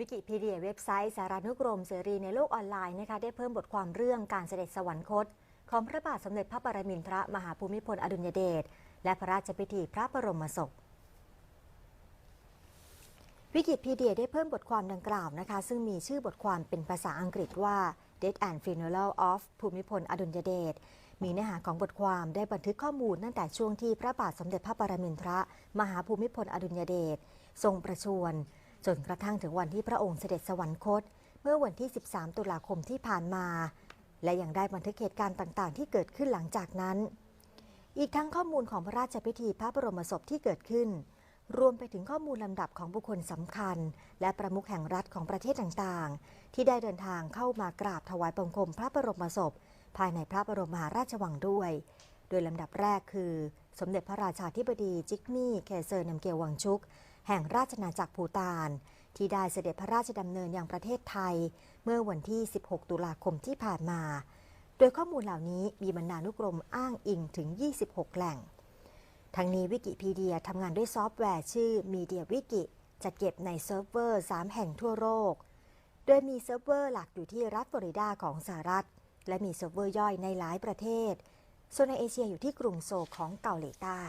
วิกิพีเดียเว็บไซต์สารานุกรมเสรีในโลกออนไลน์นะคะได้เพิ่มบทความเรื่องการเสด็จสวรรคต ของพระบาทสมเด็จพระปรมินทรมหาภูมิพลอดุลยเดชและพระราชพิธีพระบรมศพวิกิพีเดียได้เพิ่มบทความดังกล่าวนะคะ ซึ่งมีชื่อบทความเป็นภาษาอังกฤษว่า Death and Funeral of ภูมิพลอดุลยเดชมีเนื้อหาของบทความได้บันทึกข้อมูลตั้งแต่ช่วงที่พระบาทสมเด็จพระปรมินทรมหาภูมิพลอดุลยเดชทรงประชวร จนกระทั่งถึงวันที่พระองค์เสด็จสวรรคต เมื่อวันที่ 13 ตุลาคมที่ผ่านมา และยังได้บันทึกเหตุการณ์ต่างๆ ที่เกิดขึ้นหลังจากนั้น อีกทั้งข้อมูลของพระราชพิธีพระบรมศพที่เกิดขึ้น รวมไปถึงข้อมูลลำดับของบุคคลสำคัญ และประมุขแห่งรัฐของประเทศต่างๆ ที่ได้เดินทางเข้ามากราบถวายบังคมพระบรมศพ ภายในพระบรมมหาราชวังด้วย โดยลำดับแรกคือ สมเด็จพระราชาธิบดีจิกมี่ เคเซอร์นำเกียววังชุก แห่งราชอาจักรภูตาน ที่ได้เสด็จพระราชดำเนินยังประเทศไทย เมื่อวันที่ 16 ตุลาคมที่ผ่านมา โดยข้อมูลเหล่านี้มีบรรณานุกรมอ้างอิงถึง 26 แหล่ง ทั้งนี้วิกิพีเดียทำงานด้วยซอฟต์แวร์ชื่อ Media Wiki จะเก็บในเซิร์ฟเวอร์ 3 แห่งทั่วโลก โดยมีเซิร์ฟเวอร์หลักอยู่ที่รัฐฟลอริดาของสหรัฐ และมีเซิร์ฟเวอร์ย่อยในหลายประเทศ ส่วนในเอเชียอยู่ที่กรุงโซลของเกาหลีใต้